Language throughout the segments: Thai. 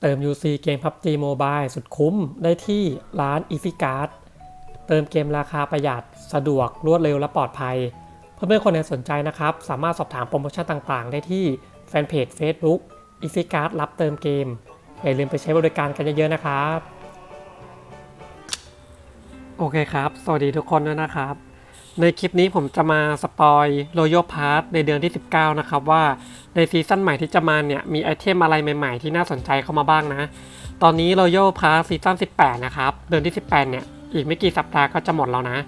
เติม UC เกม PUBG Mobile สุดคุ้มได้ที่ร้าน Easy Card เติมเกมราคาประหยัดสะดวกรวดเร็วและปลอดภัย เพื่อนๆคนไหนสนใจนะครับ สามารถสอบถามโปรโมชั่นต่างๆ ได้ที่แฟนเพจ Facebook Easy Card รับเติมเกม อย่าลืมไปใช้บริการกันเยอะๆนะครับ โอเคครับ สวัสดีทุกคนด้วยนะครับ ในคลิปนี้ผมจะมาสปอยโรโยพาร์ทในเดือนที่ 19 นะครับว่าในซีซั่นใหม่ที่จะมาเนี่ย มีไอเทมอะไรใหม่ๆ ที่น่าสนใจเข้ามาบ้างนะ ตอนนี้โรโยพาร์ทซีซั่น18 นะครับ เดือนที่ 18 เนี่ย อีกไม่กี่สัปดาห์ก็จะหมดแล้วนะ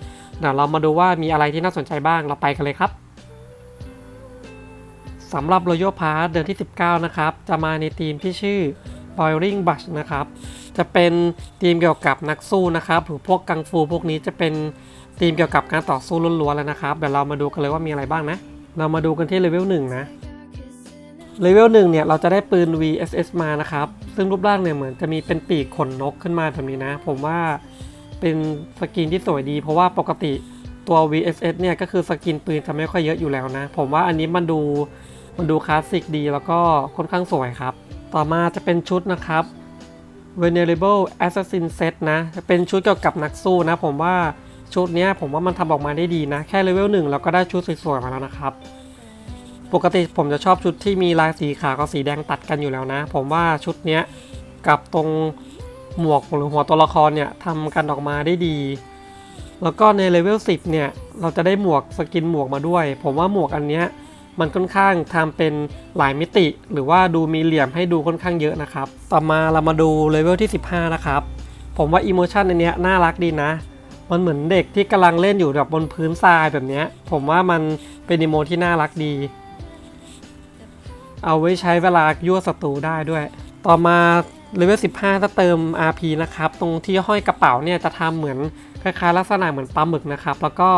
เดี๋ยวเรามาดูว่ามีอะไรที่น่าสนใจบ้างเราไปกันเลยครับสำหรับโรโยพาร์ทเดือนที่ 19 นะครับ จะมาในทีมที่ชื่อ Boiling Bush นะครับจะเป็นทีมเกี่ยวกับนักสู้นะครับหรือพวกกังฟูพวกนี้จะเป็น ทีมเกี่ยวกับการต่อสู้ล้วนๆแล้วนะครับเดี๋ยวเรามาดูกันเลยว่ามีอะไรบ้างนะ เรามาดูกันที่เลเวลหนึ่งนะเลเวลหนึ่งเนี่ยเราจะได้ปืน VSS มานะครับ ซึ่งรูปร่างเนี่ยเหมือนจะมีเป็นปีกขนนกขึ้นมาแบบนี้นะ ผมว่าเป็นสกินที่สวยดี เพราะว่าปกติตัว VSS เนี่ยก็คือสกินปืนจะไม่ค่อยเยอะอยู่แล้วนะ ผมว่าอันนี้มันดูมันดูคลาสสิกดีแล้วก็ค่อนข้างสวยครับ ต่อมาจะเป็นชุดนะครับ Venerable Assassin Set นะ เป็นชุดเกี่ยวกับนักสู้นะ ผมว่า ชุดนี้ผมว่ามันทำออกมาได้ดีนะ แค่เลเวลหนึ่งเราก็ได้ชุดสวยๆมาแล้วนะครับ ปกติผมจะชอบชุดที่มีลายสีขาวกับสีแดงตัดกันอยู่แล้วนะ ผมว่าชุดนี้กับตรงหมวกหรือหัวตัวละครเนี่ยทำกันออกมาได้ดี แล้วก็ในเลเวล10เนี่ยเราจะได้หมวกสกินหมวกมาด้วย ผมว่าหมวกอันเนี้ยมันค่อนข้างทำเป็นหลายมิติ หรือว่าดูมีเหลี่ยมให้ดูค่อนข้างเยอะนะครับ ต่อมาเรามาดูเลเวลที่ 15 นะครับ ผมว่าอิโมชันอันเนี้ยน่ารักดีนะ มันเหมือนเด็กที่กำลังเล่นอยู่แบบบนพื้นทรายแบบเนี้ยผมว่ามันเป็นอิโมที่น่ารักดี เอาไว้ใช้เวลายั่วศัตรูได้ด้วย ต่อมาเลเวล15 ถ้าเติม RP นะครับ ตรงที่ห้อยกระเป๋าเนี่ยจะทำเหมือนคล้ายๆลักษณะเหมือนปลาหมึกนะครับ แล้วก็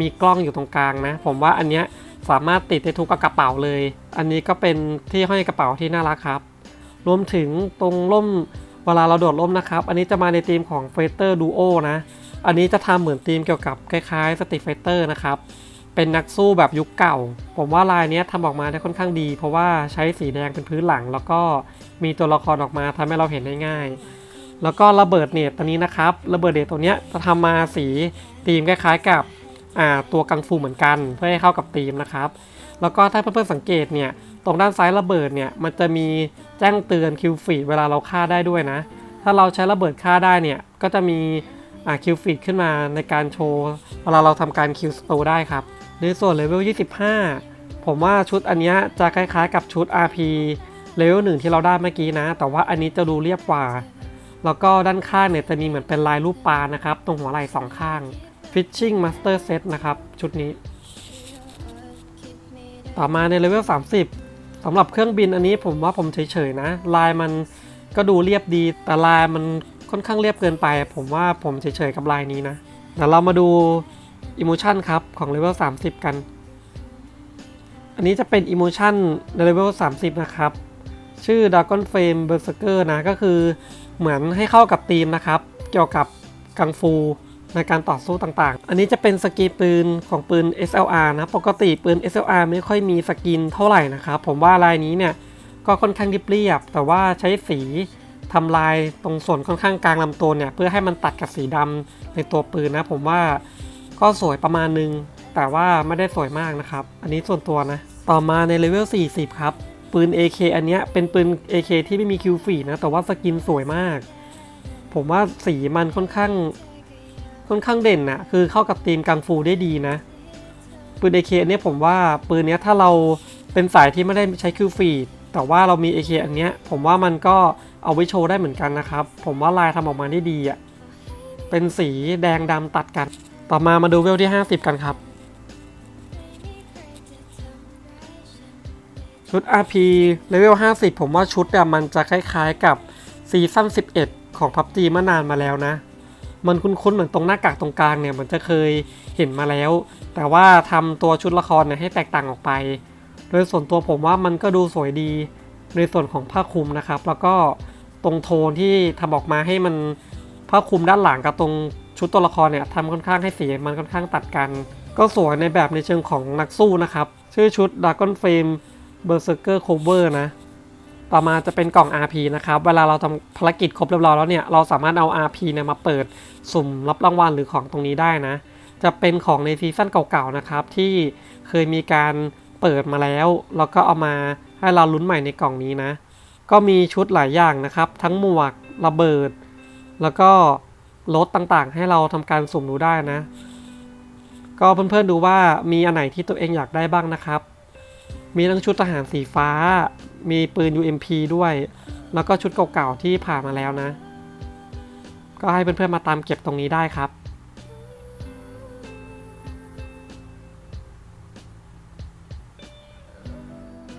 มีกล้องอยู่ตรงกลางนะ ผมว่าอันเนี้ยสามารถติดได้ทุกกระเป๋าเลย อันนี้ก็เป็นที่ห้อยกระเป๋าที่น่ารักครับ รวมถึงตรงร่มเวลาเราโดดร่มนะครับ อันนี้จะมาในธีมของ Fighter Duo นะ อันนี้จะทำเหมือนธีมเกี่ยวกับคล้ายๆ Street Fighter นะครับ เป็นนักสู้แบบยุคเก่า ผมว่าลายนี้ยทำออกมาได้ค่อนข้างดี เพราะว่าใช้สีแดงเป็นพื้นหลัง แล้วก็มีตัวละครออกมาทำให้เราเห็นได้ง่าย แล้วก็ระเบิดเนตตัวนี้นะครับ ระเบิดเนตตัวนี้จะทำมาสีธีมคล้ายๆกับตัวกังฟูเหมือนกันเพื่อให้เข้ากับธีมนะครับ แล้วก็ถ้าเพื่อนๆสังเกตเนี่ยตรงด้านซ้ายระเบิดเนี่ยมันจะมีแจ้งเตือนคิวฟีดเวลาเราฆ่าได้ด้วยนะ ถ้าเราใช้ระเบิดฆ่าได้เนี่ยก็จะมี คิวฟีดขึ้นมาในการโชว์เวลาเราทำการคิวสโตได้ครับ ในส่วนเลเวล 25 ผมว่าชุดอันนี้จะคล้ายๆกับชุด RP เลเวลหนึ่งที่เราได้เมื่อกี้นะ แต่ว่าอันนี้จะดูเรียบกว่า แล้วก็ด้านข้างเนี่ยจะมีเหมือนเป็นลายรูปปลานะครับ ตรงหัวไหล่สองข้าง Fishing Master Set นะครับ ชุดนี้ ต่อมาในเลเวล 30สำหรับเครื่องบินอันนี้ผมว่าผมเฉยๆนะ ลายมันก็ดูเรียบดีแต่ลายมัน ค่อนข้างเรียบเกินไป ผมว่าผมเฉยๆกับลายนี้นะเดี๋ยวเรามาดูอิโมชันครับ ของเลเวล30 กัน อันนี้จะเป็นอิโมชันในเลเวล30 นะครับ ชื่อ Dragon Flame Berserker นะ ก็คือเหมือนให้เข้ากับธีมนะครับ เกี่ยวกับกังฟูในการต่อสู้ต่างๆ อันนี้จะเป็นสกินปืนของปืน SLR นะ ปกติปืน SLR ไม่ค่อยมีสกินเท่าไหร่นะครับ ผมว่าลายนี้เนี่ย ก็ค่อนข้างเรียบๆแต่ว่าใช้สี ทำลายตรงส่วนค่อนข้างกลางลำตัวเนี่ยเพื่อให้มันตัดกับสีดำในตัวปืนนะ ผมว่าก็สวยประมาณนึง แต่ว่าไม่ได้สวยมากนะครับ อันนี้ส่วนตัวนะ ต่อมาในเลเวล 40 ครับ ปืน AK อันเนี้ยเป็นปืน AK ที่ไม่มีคิวฟีนะ แต่ว่าสกินสวยมาก ผมว่าสีมันค่อนข้างค่อนข้างเด่นนะคือเข้ากับธีมกังฟูได้ดีนะปืน AK อันเนี้ยผมว่าปืนเนี้ยถ้าเราเป็นสายที่ไม่ได้ใช้คิวฟีแต่ว่าเรามี AK อันเนี้ยผมว่ามันก็เเอาไว้โชว์ได้เหมือนกันนะครับ ผมว่าลายทำออกมาได้ดีอะ่ะ เป็นสีแดงดำตัดกัน ต่อมามาดูเวลที่ 50 กันครับชุด RP เลเวล 50 ผมว่าชุดอะมันจะคล้ายๆกับซีซั่น11 ของ PUBG เมื่อนานมาแล้วนะ มันคุ้นๆ เหมือนตรงหน้ากากตรงกลางเนี่ยมันจะเคยเห็นมาแล้ว แต่ว่าทำตัวชุดละครเนี่ยให้แตกต่างออกไป โดยส่วนตัวผมว่ามันก็ดูสวยดีในส่วนของผ้าคลุมนะครับ แล้วก็ ตรงโทนที่ทำออกมาให้มันผ้าคลุมด้านหลังกับตรงชุดตัวละครเนี่ยทำค่อนข้างให้สีมันค่อนข้างตัดกัน ก็สวยในแบบในเชิงของนักสู้นะครับ ชื่อชุด Dragon Flame Berserker Cover นะ ต่อมาจะเป็นกล่อง RP นะครับ เวลาเราทำภารกิจครบเรียบร้อยแล้วเนี่ย เราสามารถเอา RP เนี่ยมาเปิดสุ่มรับรางวัลหรือของตรงนี้ได้นะ จะเป็นของในซีซั่นเก่าๆนะครับ ที่เคยมีการเปิดมาแล้ว แล้วก็เอามาให้เราลุ้นใหม่ในกล่องนี้นะ ก็มีชุดหลายอย่างนะครับ ทั้งหมวกระเบิด แล้วก็รถต่างๆ ให้เราทำการสุ่มดูได้นะ ก็เพื่อนๆดูว่ามีอันไหนที่ตัวเองอยากได้บ้างนะครับ มีทั้งชุดทหารสีฟ้า มีปืน UMP ด้วย แล้วก็ชุดเก่าๆที่ผ่านมาแล้วนะ ก็ให้เพื่อนๆมาตามเก็บตรงนี้ได้ครับ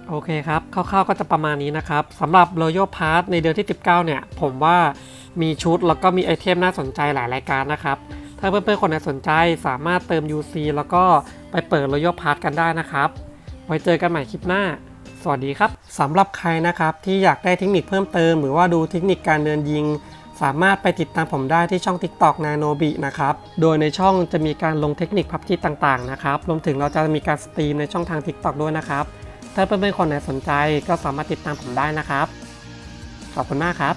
โอเคครับคร่าวๆก็จะประมาณนี้นะครับสำหรับ Royal Pass ในเดือนที่ 19 เนี่ย ผมว่ามีชุดแล้วก็มีไอเทมน่าสนใจหลายรายการนะครับ ถ้าเพื่อนๆ คนไหนสนใจสามารถเติม UC แล้วก็ไปเปิด Royal Pass กันได้นะครับ ไว้เจอกันใหม่คลิปหน้า สวัสดีครับสำหรับใครนะครับที่อยากได้เทคนิคเพิ่มเติม หรือว่าดูเทคนิคการเดินยิง สามารถไปติดตามผมได้ที่ช่อง TikTok n a n o b i นะครับโดยในช่องจะมีการลงเทคนิคพับจีต่างๆนะครับรวมถึงเราจะมีการสตรีมในช่องทาง TikTok ด้วยนะครับ ถ้าเพื่อนๆคนไหนสนใจก็สามารถติดตามผมได้นะครับ ขอบคุณมากครับ